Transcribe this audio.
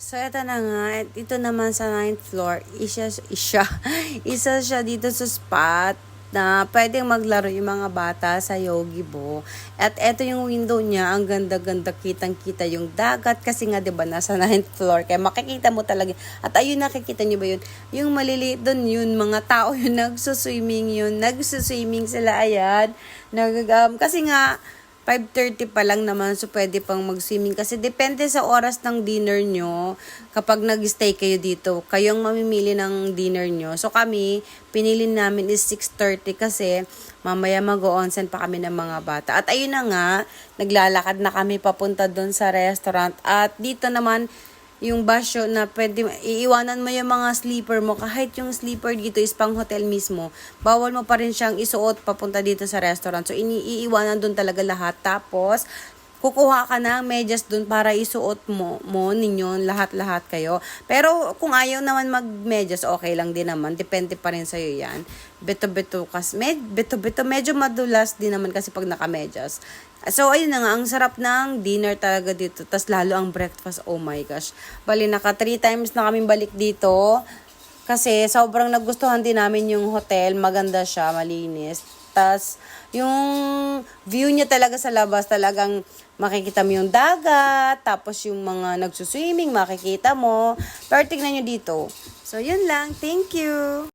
So, ito na nga. At Ito naman sa ninth floor, isa, isa, isa siya dito sa spot na pwedeng maglaro yung mga bata sa Yogi Bo. At ito yung window niya, ang ganda-ganda, kitang-kita yung dagat kasi nga 'di ba nasa ninth floor kaya makikita mo talaga. At ayun nakikita niyo ba yun? Yung maliliit doon yun, mga tao yun nagsuswimming yun, nagsuswimming sila ayan. Nag, um, kasi nga 5.30 pa lang naman, so pwede pang mag-swimming. Kasi depende sa oras ng dinner nyo, kapag nag-stay kayo dito, kayong mamimili ng dinner nyo. So kami, pinili namin is 6.30 kasi mamaya mag-onsen pa kami ng mga bata. At ayun na nga, naglalakad na kami papunta doon sa restaurant. At dito naman, yung basyo na pwede, iiwanan mo yung mga sleeper mo. Kahit yung sleeper dito is pang hotel mismo, bawal mo pa rin siyang isuot papunta dito sa restaurant. So, iniiwanan doon talaga lahat. Tapos, kukuha ka ng medyas doon para isuot mo, mo ninyo, lahat-lahat kayo. Pero, kung ayaw naman mag-medyas, okay lang din naman. Depende pa rin sa'yo yan. Beto-beto kas, med, beto-beto, medyo madulas din naman kasi pag naka-medyas. So, ayun na nga, ang sarap ng dinner talaga dito. Tapos lalo ang breakfast, oh my gosh. Bali, naka three times na kaming balik dito. Kasi sobrang nagustuhan din namin yung hotel. Maganda siya, malinis. Tapos, yung view niya talaga sa labas, talagang makikita mo yung dagat, tapos yung mga nagsuswimming, makikita mo. Pero tignan nyo dito. So, yun lang. Thank you!